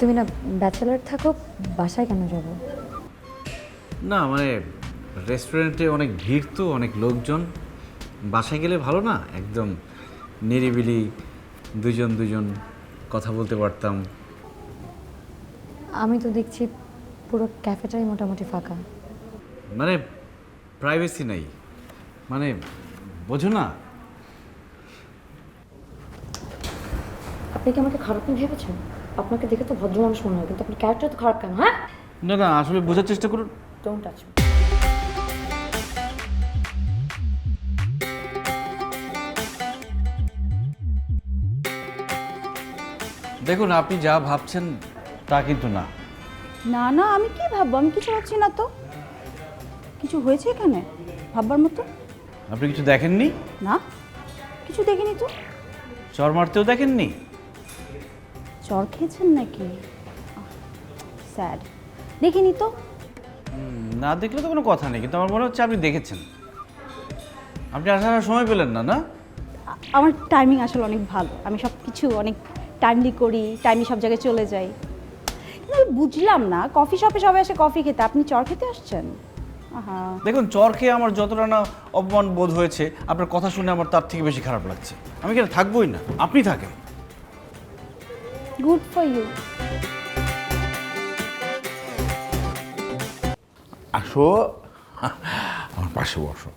তুমি না ব্যাচেলার থাকো বাসায় কেন যাব? না মানে রেস্টুরেন্টে অনেক ভিড় তো অনেক লোকজন। বাসায় গেলে ভালো না? একদম নিরিবিলি দুজন দুজন কথা বলতে পারতাম। আমি তো দেখছি পুরো ক্যাফেটাই মোটামুটি ফাঁকা। মানে প্রাইভেসি নাই। মানে বোঝো না। আপনি কি আমাকে খারাপ ভেবেছেন? আপনাকে দেখে তো ভদ্র মানুষ মনে হয় কিন্তু আপনার ক্যারেক্টার তো খারাপ কেন হ্যাঁ? না না আসলে বোঝার চেষ্টা করুন। ডোন্ট টাচ দেখুন আপনি যা ভাবছেন তা কিন্তু না। না না আমি কি ভাববো? আমি কিছু ভাবছি না তো। কিছু হয়েছে এখানে? ভাববার মতো? আপনি কিছু দেখেননি? না। কিছু দেখিনি তো। চর মারতেও দেখেননি? চর খেয়েছেন নাকি? স্যাড দেখিনি তো? না দেখলে তো কোনো কথা নেই কিন্তু আমার মনে হচ্ছে আপনি দেখেছেন। আপনি আসার সময় পেলেন না না? আমার টাইমিং আসলে অনেক ভালো। আমি সব কিছু অনেক টাইমলি করি টাইমলি সব জায়গায় চলে যাই। কিন্তু আমি বুঝলাম না কফি শপে সবাই এসে কফি খেতে আপনি চর খেতে আসছেন? দেখুন চর খেয়ে আমার যতটা না অপমান বোধ হয়েছে আপনার কথা শুনে আমার তার থেকে বেশি খারাপ লাগছে। আমি কেন থাকবোই না? আপনি থাকেন। Good for you. আসো। আমার পাশে বসো।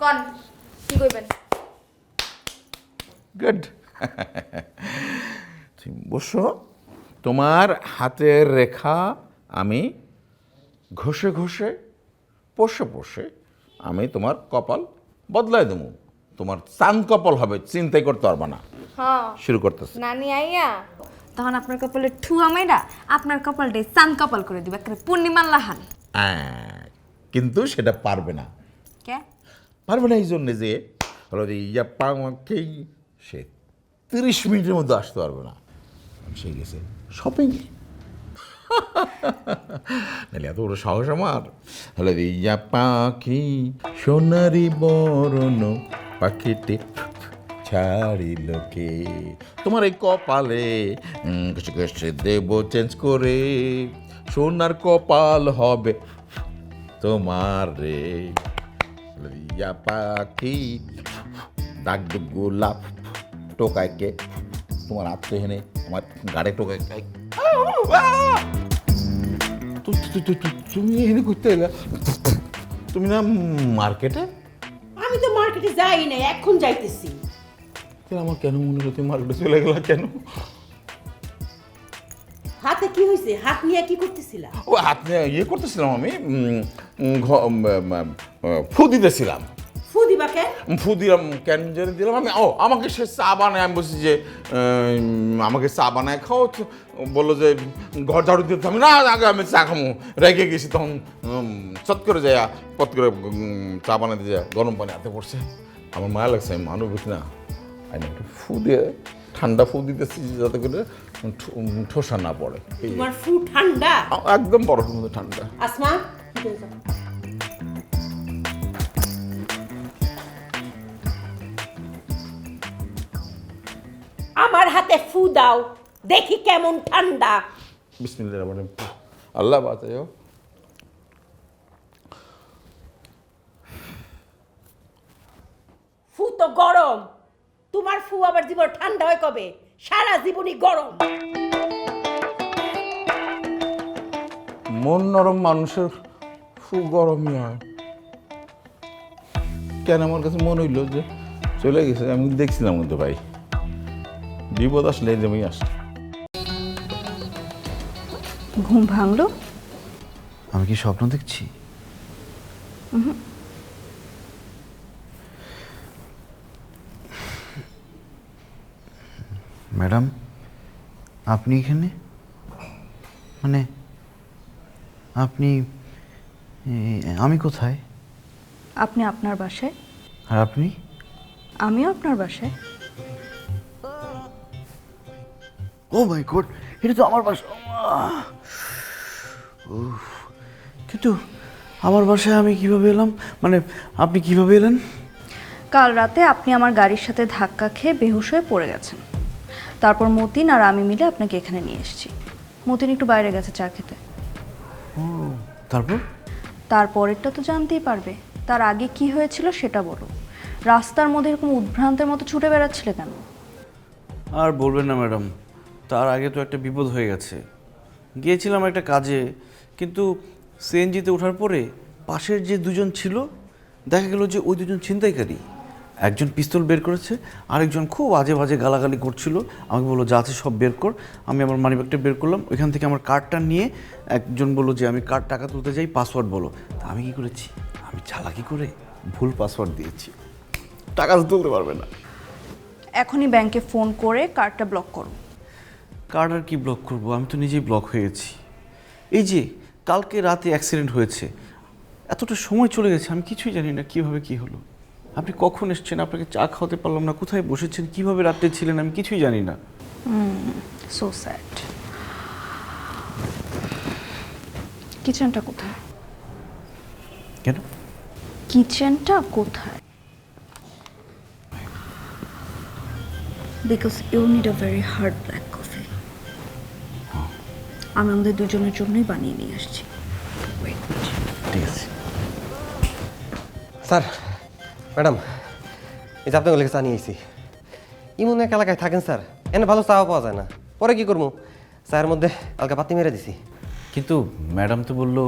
কন কি কইবেন গুড। তুমি বসো। তোমার হাতের রেখা আমি ঘষে ঘষে পোষে পোষে আমি তোমার কপাল বদলায় দেবো। তোমার চান কপাল হবে চিন্তাই করতে পারবা না। হ্যাঁ। শুরু করতেছে। নানি আইয়া। তখন আপনার কপালে ঠুয়া মাইরা আপনার কপালটাই চান কপাল করে দিবে একটা পূর্ণিমার লাহান। হ্যাঁ, কিন্তু সেটা পারবে না। কে? পারবে না এই জন্যে যে হলো যে ইয়া পাখি সে তিরিশ মিনিটের মধ্যে আসতে পারবে না। সে গেছে শপিং নাহলে এত বড় সাহস আমার। হলো যে ইয়া পাখি সোনারি বরণ পাখিটি ছাড়িল কে? তোমার এই কপালে দেব চেঞ্জ করে, সোনার কপাল হবে তোমার রে। ইয়া পাখি ডাক গোলাপ, টোকায় কে? তোমার আত্মীয় হেনে আমার গাড়ে তু- তুমি এখানে ঘুরতে এলে? তুমি না মার্কেটে? মার্কেটে যাই নাই? এখন যাইতেছি। আমার কেন মনে হলো তুমি মার্কেটে চলে গেলা কেন? হাতে কি হয়েছে হাত নিয়ে কি করতেছিলা? ও হাত নিয়ে ইয়ে করতেছিলাম আমি ফু দিতেছিলাম। দিবা কেন? ফু দিলাম কেন জানি দিলাম আমি ও আমাকে সে চা বানায় আমি বলছি যে আমাকে চা বানায় খাও বলল যে ঘর ঝাড়ু দিতে হবে না আগে আমি চা খামো। রেগে গেছি তখন চট করে যায় পট করে চা বানাতে যায় গরম পানি হাতে পড়ছে। আমার মায়া লাগছে আমি মানুষ না। আমি একটু ফু দিয়ে ঠান্ডা ফু দিতেছি যাতে করে ঠোসা না পড়ে। তোমার ফু ঠান্ডা? একদম বরফের মধ্যে ঠান্ডা। আসমা আমার হাতে ফু দাও দেখি কেমন ঠান্ডা। রহিম। আল্লাহ বাঁচাও ফু তো গরম তোমার ফু আবার জীবন ঠান্ডা হয় কবে? সারা জীবনই গরম। মন নরম মানুষের ফু গরমই হয়। কেন আমার কাছে মনে হইল যে চলে গেছে আমি দেখছিলাম কিন্তু ভাই। বিপদ আসলে এই জমি আসে ঘুম ভাঙলো? আমি কি স্বপ্ন দেখছি? ম্যাডাম আপনি এখানে? মানে আপনি আমি কোথায়? আপনি আপনার বাসায়? আর আপনি? আমিও আপনার বাসায়। ও মাই গড এটা তো আমার বাসা। আহ! কিন্তু আমার বাসায় আমি কীভাবে এলাম? মানে আপনি কীভাবে এলেন? কাল রাতে আপনি আমার গাড়ির সাথে ধাক্কা খেয়ে বেহুশ হয়ে পড়ে গেছেন। তারপর মতিন আর আমি মিলে আপনাকে এখানে নিয়ে এসেছি। মতিন একটু বাইরে গেছে চা খেতে। তারপর? তারপরেরটা তো জানতেই পারবে। তার আগে কি হয়েছিল সেটা বলো। রাস্তার মধ্যে এরকম উদ্ভ্রান্তের মতো ছুটে বেড়াচ্ছিলে কেন? আর বলবেন না ম্যাডাম। তার আগে তো একটা বিপদ হয়ে গেছে। গিয়েছিলাম একটা কাজে, কিন্তু সিএনজিতে ওঠার পরে পাশের যে দুজন ছিল, দেখা গেল যে ওই দুজন ছিনতাইকারী। একজন পিস্তল বের করেছে, আরেকজন খুব আজে বাজে গালাগালি করছিল। আমাকে বলল, যা আছে সব বের কর। আমি আমার মানিব্যাগটা বের করলাম। ওইখান থেকে আমার কার্ডটা নিয়ে একজন বলল যে, আমি কার্ড টাকা তুলতে যাই পাসওয়ার্ড বলো। তা আমি কি করেছি? আমি চালাকি করে ভুল পাসওয়ার্ড দিয়েছি। টাকা তুলতে পারবে না। এখনই ব্যাংকে ফোন করে কার্ডটা ব্লক করো। কার্ড আর কি ব্লক করব? আমি তো নিজেই ব্লক হয়ে গেছি এই যে কালকে রাতে অ্যাক্সিডেন্ট হয়েছে। এতটা সময় চলে গেছে আমি কিছুই জানি না কীভাবে কি হলো। আপনি কখন এসছেন? আপনাকে চা খাওয়াতে পারলাম না কোথায় বসেছেন? কীভাবে রাত্রে ছিলেন? আমি কিছুই জানি না। সো স্যাড কিচেনটা কোথায়? কেন? কিচেনটা কোথায়? Because you need a very hard black coffee আমি আমাদের দুজনের জন্যই বানিয়ে নিয়ে আসছি। ঠিক আছে। স্যার ম্যাডাম এই যে আপনাকে চা নিয়ে আইছি ইমন এক এলাকায় থাকেন স্যার। এনে ভালো চাও পাওয়া যায় না। পরে কি করব? চায়ের মধ্যে হালকা পাতি মেরে দিছি। কিন্তু ম্যাডাম তো বলল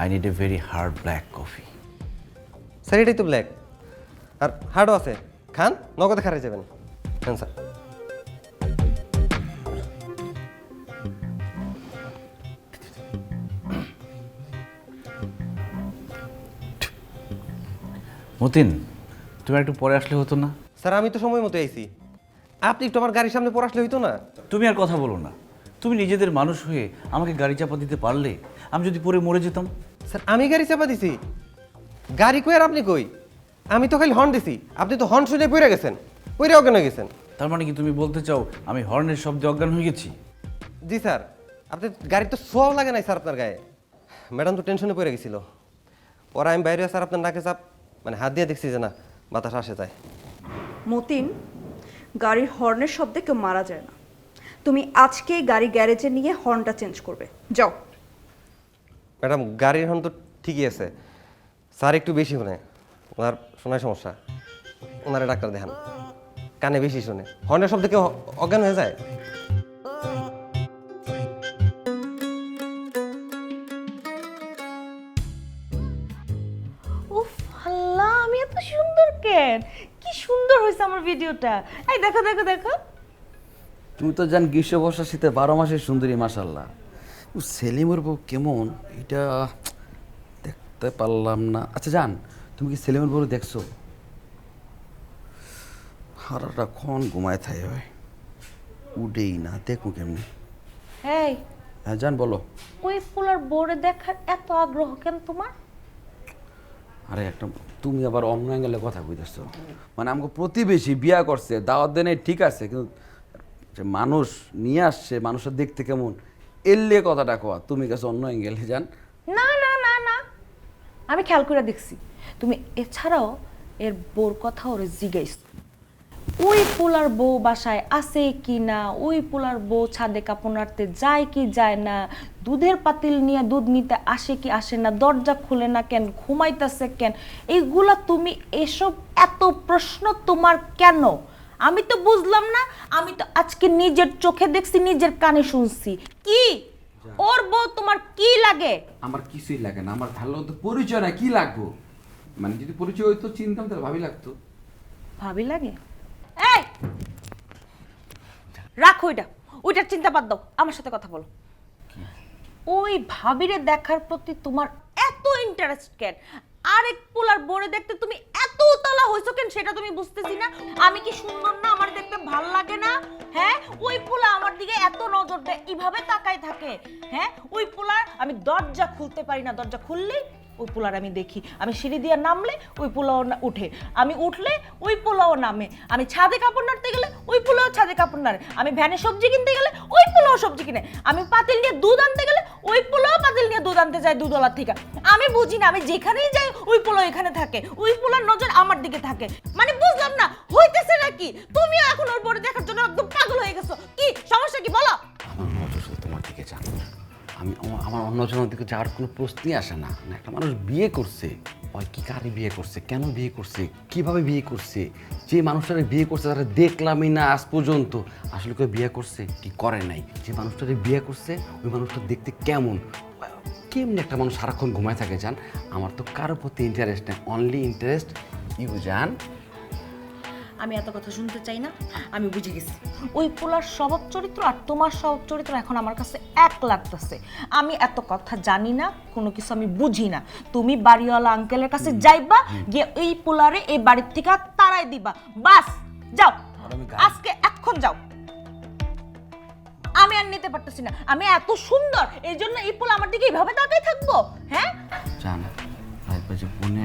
I need a very hard black coffee sir এটাই তো ব্ল্যাক আর হার্ডও আছে। খান নগদে খারাই যাবেন। হ্যাঁ স্যার। মতিন তুমি একটু পরে আসলে হতো না? স্যার আমি তো সময় মতো আইছি। আপনি একটু আমার গাড়ির সামনে পরে আসলে হইতো না? তুমি আর কথা বলো না। তুমি নিজেদের মানুষ হয়ে আমাকে গাড়ি চাপা দিতে পারলে আমি যদি পরে মরে যেতাম? স্যার আমি গাড়ি চাপা দিছি। গাড়ি কই আর আপনি কই? আমি তো খালি হর্ন দিছি। আপনি তো হর্ন শুনে পড়ে গেছেন। পড়ে অজ্ঞান হয়ে গেছেন। তার মানে কি তুমি বলতে চাও আমি হর্নের শব্দে অজ্ঞান হয়ে গেছি? জি স্যার। আপনি গাড়ি তো সোয়াও লাগে নাই স্যার আপনার গায়ে। ম্যাডাম তো টেনশনে পড়ে গেছিল। পরে আমি বাইরে স্যার আপনার নাকে চাপ মানে হাত দিয়ে দেখছি যে না বাতাস আসে যায় মতিন গাড়ির হর্নের শব্দে কেউ মারা যায় না। তুমি আজকেই গাড়ি গ্যারেজে নিয়ে হর্নটা চেঞ্জ করবে। যাও। ম্যাডাম গাড়ির হর্ন তো ঠিকই আছে। স্যার একটু বেশি শোনে ওনার শোনার সমস্যা। ওনারে ডাক্তার দেখান। কানে বেশি শোনে। হর্নের শব্দে কেউ অজ্ঞান হয়ে যায়? এত সুন্দর কেন? কি সুন্দর হয়েছে আমার ভিডিওটা। এই দেখো দেখো দেখো। তুমি তো জান গ্রীষ্ম বর্ষা শীতে বারো মাসের সুন্দরী মাসাল্লাহ ও সেলিমের বউ কেমন? এটা দেখতে পারলাম না। আচ্ছা জান তুমি কি সেলিমের বউ দেখছ? হারাটা ক্ষণ ঘুমায় থাকে হয়? উডেই না দেখো কেমনি। এই হ্যাঁ জান বলো। ওই ফুলার বোর্ডে দেখার এত আগ্রহ কেন তোমার? আরে একটা, তুমি আবার অন্য অ্যাঙ্গেলে কথা কইতেছো। মানে আমাকে প্রতিবেশী বিয়া করছে, দাওয়াত দেনে ঠিক আছে, কিন্তু যে মানুষ নিয়ে আসছে, মানুষের দেখতে কেমন এললে কথাটা কোয়া তুমি কাছে অন্য অ্যাঙ্গেলে যান। না না না না। আমি খেয়াল করে দেখছি। তুমি এছাড়াও এর বোর কথা ওরে জিগাইছ ওই পোলার বউ বাসায় আছে কি না? ওই পোলার বউ ছাদে কাপড় নাড়তে যায় কি যায় না? দুধের পাতিল নিয়ে দুধ নিতে আসে কি আসে না? দরজা খুলে না কেন? ঘুমাইতেছে কেন? এইগুলা তুমি এসব এত প্রশ্ন তোমার কেন? আমি তো বুঝলাম না আমি তো আজকে নিজের চোখে দেখছি নিজের কানে শুনছি। কি? ওর বউ তোমার কি লাগে? আমার কিছুই লাগে না আমার ভালো তো পরিচয় না কি লাগবো? মানে যদি পরিচয় হইতো চিনতাম তাহলে ভাবি লাগতো। ভাবি লাগে? এই! রাখো ওইটা ওইটার চিন্তা বাদ দাও। আমার সাথে কথা বলো। ওই ভাবিরে দেখার প্রতি তোমার এত ইন্টারেস্ট কেন? আরেক পোলার বোরে দেখতে তুমি এত উতলা হইছো কেন সেটা তুমি বুঝতেছি না। আমি কি সুন্দর না? আমার দেখতে ভালো লাগে না? হ্যাঁ? ওই পোলা আমার দিকে এত নজর দেয় এইভাবে তাকায় থাকে। হ্যাঁ? ওই পোলার আমি দরজা খুলতে পারি না। দরজা খুললেই ওই পোলার আমি দেখি। আমি সিঁড়ি দিয়ে নামলে ওই পোলাও উঠে। আমি উঠলে ওই পোলাও নামে। আমি ছাদে কাপড় নাড়তে গেলে ওই পোলাও ছাদে কাপড় নাড়ে। আমি ভ্যানে সবজি কিনতে গেলে ওই পোলাও সবজি কিনে। আমি পাতিল নিয়ে দুধ আনতে গেলে ওই পোলাও পাতিল নিয়ে দুধ আনতে যায় দুধওয়ালার থেকে। আমি বুঝি না, আমি যেখানেই যাই ওই পোলাও এখানে থাকে। ওই পোলার নজর আমার দিকে থাকে। মানে বুঝলাম না, হইতেছে নাকি? তুমি এখন ওর পরে দেখার জন্য একদম পাগল হয়ে গেছো। কি, সমস্যা কি বলো? আমার নজর শুধু তোমার দিকে আমি আমার- অন্যজনের দিকে যাওয়ার কোনো প্রশ্নই আসে না। না, একটা মানুষ বিয়ে করছে ওই কী কারে বিয়ে করছে কেন বিয়ে করছে কীভাবে বিয়ে করছে যে মানুষটারে বিয়ে করছে তারা দেখলামই না আজ পর্যন্ত। আসলে কেউ বিয়ে করছে কি করে নাই? যে মানুষটারে বিয়ে করছে ওই মানুষটা দেখতে কেমন? কেমনি একটা মানুষ সারাক্ষণ ঘুমায় থাকে জান? আমার তো কারোর প্রতি ইন্টারেস্ট নেই অনলি ইন্টারেস্ট ইউ জান। আমি এত কথা শুনতে চাই না আমি বুঝে গেছি। ওই পোলার স্বভাব চরিত্র আর তোমার স্বভাব চরিত্র এখন আমার কাছে এক লাগতেছে। আমি এত কথা জানি না কোনো কিছু আমি বুঝি না। তুমি বাড়িওয়ালা আঙ্কেলের কাছে যাইবা গিয়ে এই পোলারে এই বাড়ির থেকে তাড়াই দিবা। বাস যাও। আজকে এখন যাও। আমি আর নিতে পারতেছি না। আমি এত সুন্দর এই জন্য এই পোলা আমার দিকে এইভাবে তাকাই থাকব হ্যাঁ? জান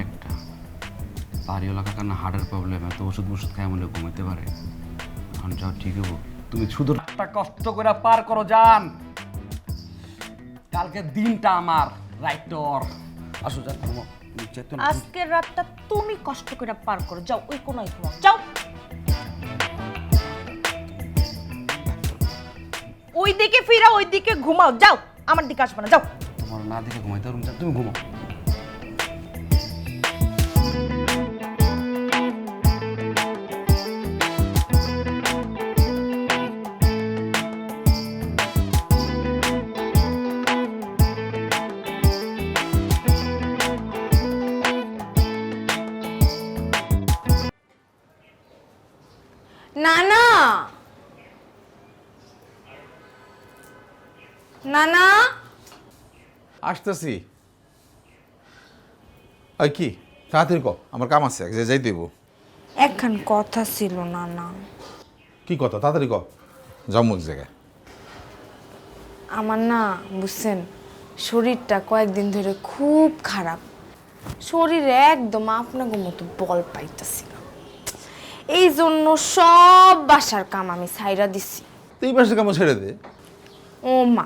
একটা বাড়িওয়ালা কাকার না হার্টের প্রবলেম এত ওষুধ ওষুধ খায় মনে ঘুমাইতে পারে। এখন যাও ঠিক হব। তুমি শুধু একটা কষ্ট করে পার করো যান কালকে দিনটা আমার রাইটর আসো জান ঘুমো। তুমি চেতো আজকের রাতটা তুমি কষ্ট করে পার করো। যাও ওই কোনায় ঘুমাও। যাও। ওই দিকে ফিরা ওই দিকে ঘুমাও। যাও আমার দিকে আসবে না। যাও। তোমার না দেখে ঘুমাইতে তুমি ঘুমো না না না না আসতেছি। আর কি? তাড়াতাড়ি ক আমার কাম আছে এক জায়গায় যাই দেবো। একখান কথা ছিল না না কি কথা? তাড়াতাড়ি ক এক জায়গায়। আমার না বুঝছেন শরীরটা কয়েকদিন ধরে খুব খারাপ। শরীরে একদম আপনাকে মতো বল পাইতেছি না। এই জন্য সব বাসার কাম আমি সাইরা দিছি। তো এই কাম ছেড়ে দে। ও মা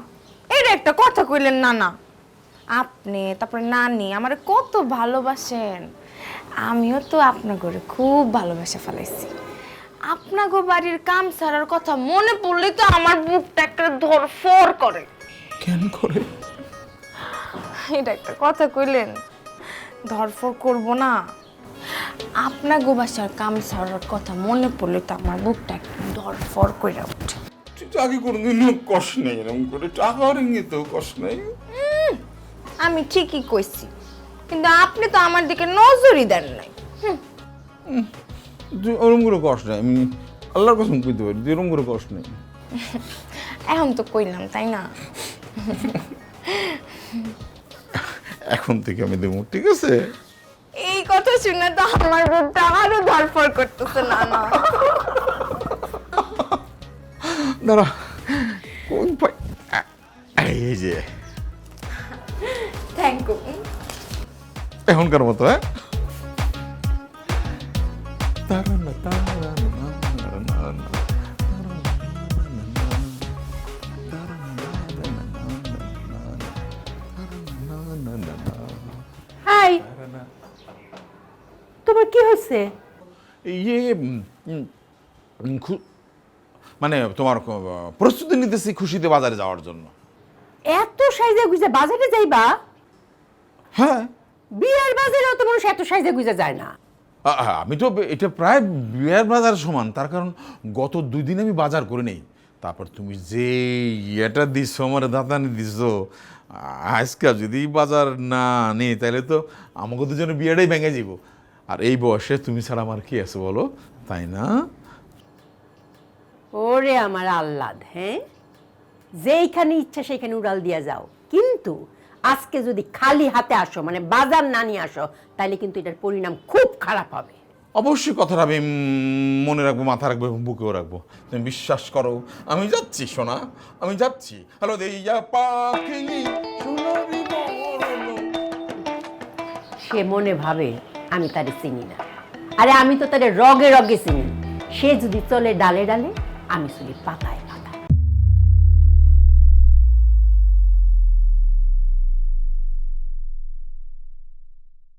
এটা একটা কথা কইলেন না না আপনি তারপরে নানি আমারে কত ভালোবাসেন। আমিও তো আপনার ঘরে খুব ভালোবাসা ফেলাইছি। আপনাগো বাড়ির কাম ছাড়ার কথা মনে পড়লে তো আমার বুকটা একটা ধরফর করে। কেন করে? এটা একটা কথা কইলেন ধরফর করব না। আপনাগো গোবাসার কাম ছাড়ার কথা মনে পড়লে তো আমার বুকটা ধরফর করে ওঠে। আগে কোনোদিন কষ্ট নেই এরকম করে টাকা রেঙে তো কষ্ট নেই আমি ঠিকই কইছি কিন্তু আপনি তো আমার দিকে নজরই দেন নাই। ওরম করে কষ্ট নেই আমি আল্লাহর কসম কইতে পারি ওরম করে কষ্ট নেই। এখন তো কইলাম তাই না? এখন থেকে আমি দেবো ঠিক আছে? এই কথা শুনে তো আমার বুকটা আরও ধরফর করতেছে না না। দাঁড়া কোন এই যে। থ্যাংক ইউ এখনকার মতো হ্যাঁ? তারানা, তোমার কি হয়েছে? ইয়ে মানে তোমার প্রস্তুতি নিতেছি খুশিতে বাজারে যাওয়ার জন্য। এত সাইজে গুজে বাজারে যাইবা? হ্যাঁ। বিয়ার বাজারে তো মানুষ এত সাইজে গুজে যায় না। আমি তো এটা প্রায় বিয়ার বাজার সমান তার কারণ গত দুই দিন আমি বাজার করে নেই। তারপর তুমি যে ইয়েটা দিচ্ছ আমার দাদানি দিচ্ছ আজকে যদি বাজার না নেই তাহলে তো আমাকে দুজনে বিয়েটাই ভেঙে যাব আর এই বয়সে তুমি ছাড়া আমার কি আছে বলো? তাই না? ওরে আমার আহ্লাদ হ্যাঁ? যেইখানে ইচ্ছা সেইখানে উড়াল দিয়া যাও। কিন্তু আজকে যদি খালি হাতে আসো মানে বাজার না নিয়ে আসো তাহলে কিন্তু এটার পরিণাম খুব খারাপ হবে। অবশ্যই কথাটা আমি মনে রাখব মাথা রাখব এবং বুকেও রাখব। তুমি বিশ্বাস করো আমি যাচ্ছি সোনা আমি যাচ্ছি। হ্যালো দেইয়া পাখি সোনারি সে মনে ভাবে আমি তারে চিনি না। আরে আমি তো তারে রগে রগে চিনি। সে যদি চলে ডালে ডালে, আমি চলি পাতায়।